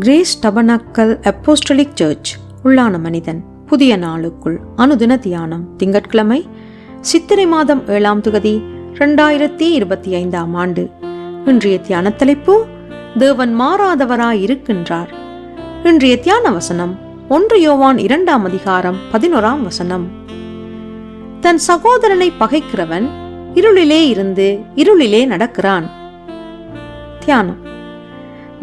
Grace tabernacle apostolic search உள்ளான மனிதன். புதிய நாளுக்குள் அனுதின தியானம் திங்கட்கிழமை சித்திரை மாதம் ஏழாம் தொகுதி ரெண்டாயிரத்தி இருபத்தி ஐந்தாம் ஆண்டு. இன்றைய தியான தலைப்பு தேவன் மாறாதவராய் இருக்கின்றார். இன்றைய தியான வசனம் ஒன்று யோவான் இரண்டாம் அதிகாரம் பதினோராம் வசனம். தன் சகோதரனை பகைக்கிறவன் இருளிலே இருந்து இருளிலே நடக்கிறான். தியானம்.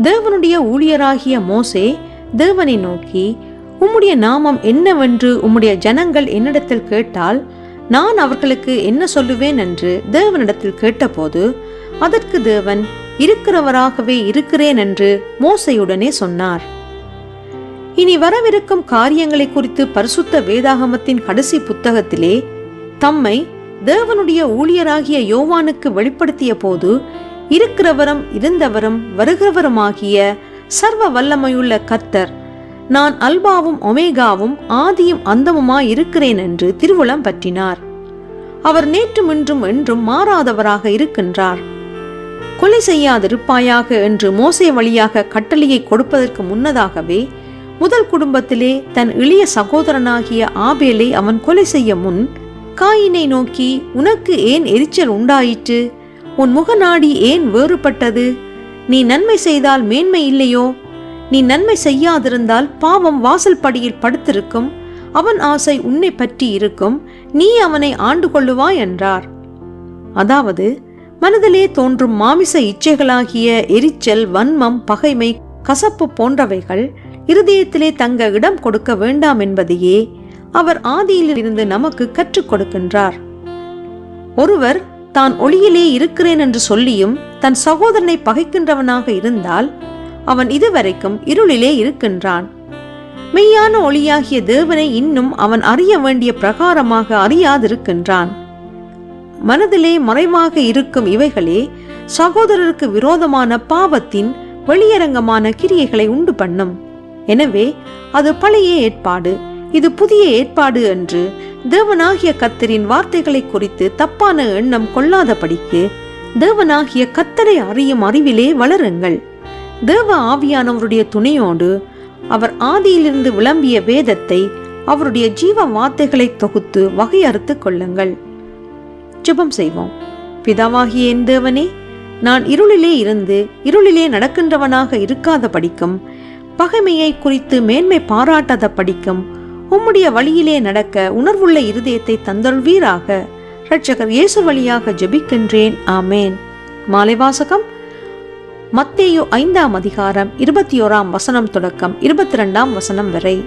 தேவனுடைய ஊழியராகிய மோசே தேவனை நோக்கி உம்முடைய நாமம் என்னவென்று உம்முடைய ஜனங்கள் என்னிடத்தில் கேட்டால் நான் அவர்களுக்கு என்ன சொல்லுவேன்? என்று தேவனிடத்தில் கேட்டபோது அதற்கு தேவன் இருக்கிறவராகவே இருக்கிறேன் என்று மோசையுடனே சொன்னார். இனி வரவிருக்கும் காரியங்களை குறித்து பரிசுத்த வேதாகமத்தின் கடைசி புத்தகத்திலே தம்மை தேவனுடைய ஊழியராகிய யோவானுக்கு வெளிப்படுத்திய போது இருக்கிறவரும் இருந்தவரும் வருகிறவருமாகிய சர்வ வல்லமையுள்ள கர்த்தர். நான் அல்பாவும் ஒமேகாவும் ஆதியும் அந்தமுமாய் இருக்கிறேன் என்று திருவுளம் பற்றினார். அவர் நேற்றும் இன்றும் என்றும் மாறாதவராக இருக்கின்றார். கொலை செய்யாதிருப்பாயாக என்று மோசை வழியாக கட்டளையை கொடுப்பதற்கு முன்னதாகவே முதல் குடும்பத்திலே தன் இளைய சகோதரனாகிய ஆபேலை அவன் கொலை செய்ய முன் காயினை நோக்கி உனக்கு ஏன் எரிச்சல் உண்டாயிற்று? உன் முகநாடி ஏன் வேறுபட்டது? நீ நன்மை செய்தால் மேன்மை இல்லையோ? நீ நன்மை செய்யாதிருந்தால் பாவம் வாசல் படியில் படுத்திருக்கும். அவன் ஆசை உன்னை பற்றி இருக்கும். நீ அவனை ஆண்டு கொள்ளுவாய் என்றார். அதாவது மனதிலே தோன்றும் மாமிச இச்சைகளாகிய எரிச்சல் வன்மம் பகைமை கசப்பு போன்றவைகள் இருதயத்திலே தங்க இடம் கொடுக்க வேண்டாம் என்பதையே அவர் ஆதியிலிருந்து நமக்கு கற்றுக் கொடுக்கின்றார். ஒருவர் தான் ஒளியிலே இருக்கிறேன் என்று சொல்லியும் தன் சகோதரனை பகைக்கின்றவனாக இருந்தால் அவன் இதுவரைக்கும் இருளிலே இருக்கின்றான். மெய்யான ஒளியாகிய தேவனை இன்னும் அவன் அறிய வேண்டிய பிரகாரமாக அறியாதிருக்கின்றான். மனதிலே மறைவாக இருக்கும் இவைகளே சகோதரருக்கு விரோதமான பாவத்தின் வெளியரங்கமான கிரியைகளை உண்டு பண்ணும். எனவே அது பழைய ஏற்பாடு இது புதிய ஏற்பாடு என்று தேவனாகிய கத்தரின் வார்த்தைகளை குறித்து தப்பான எண்ணம் கொள்ளாதபடிக்கு தேவனாகிய கத்தரை அறியும் அறிவிலே வளருங்கள். தேவ ஆவியானவருடைய துணையோடு அவர் ஆதியிலிருந்து விளம்பிய வேதத்தை அவருடைய ஜீவ வார்த்தைகளை தொகுத்து வகையறுத்து கொள்ளுங்கள். ஜெபம் செய்வோம். பிதாவாகிய என் தேவனே நான் இருளிலே இருந்து இருளிலே நடக்கின்றவனாக இருக்காத படிக்கும் பகைமையை குறித்து மேன்மை பாராட்டாத படிக்கும் உம்முடைய வழியிலே நடக்க உணர்வுள்ள இருதயத்தை தந்தொள்வீராக ரட்சகர் இயேசு வழியாக ஜெபிக்கின்றேன். ஆமேன். மாலை வாசகம். மத்தேயு ஐந்தாம் அதிகாரம் இருபத்தி ஓராம் வசனம் தொடக்கம் இருபத்தி ரெண்டாம் வசனம் வரை.